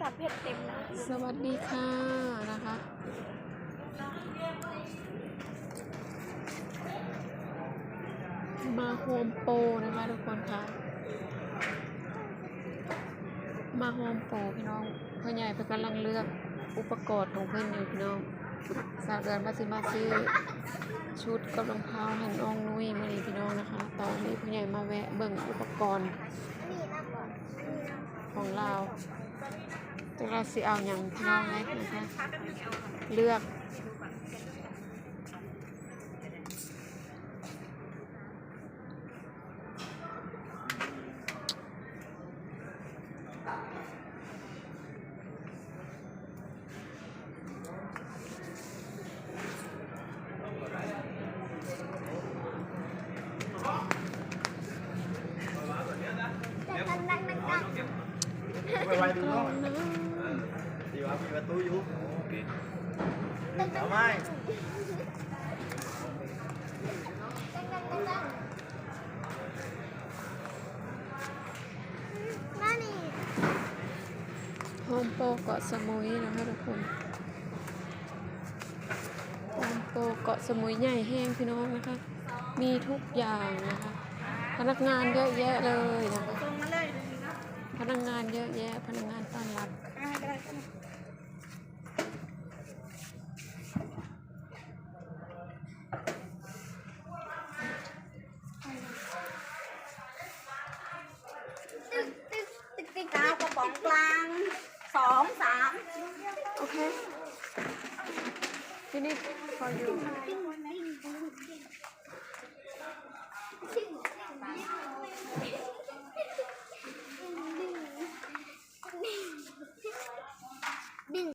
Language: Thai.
สับเผ็ดเต็มนะสวัสดีค่ะนะคะมาโฮมโปรนะคะทุกคนค่ะ มาโฮมโปรพี่น้องพ่อใหญ่เพิ่นกำลังเลือกอุปกรณ์ของเพื่อนอยู่พี่น้อง สาวเดือนมาสิมาซื้อชุดกับรองเท้าให้น้องนุ้ยมานี่พี่น้องนะคะ ตอนนี้พ่ใหญ่มาแวะเบิ่งอุปกรณ์ของเราแต่เราสิเอาอย่างพี่น้องไหมนะคะ เลือก แต่กันนักนักนัก ไวไวดูนาะอนนะดีว่ามีประตูอยู่โอเคเอาไหมนี่โฮมโปรเกาะสมุยนะคะทุกคนโฮมโปรเกาะสมุยใหญ่แห้งพี่น้องนะคะ มีทุกอย่างนะคะ พนักงานเยอะแยะเลยนะคะ แยะพนักงานต้อนรับอ่าได้ก็ตึ๊กตึ๊กตึ๊กตึ๊กกาวกระป๋องกลางสองสามโอเค finish for you ปิ้งไว้ไหม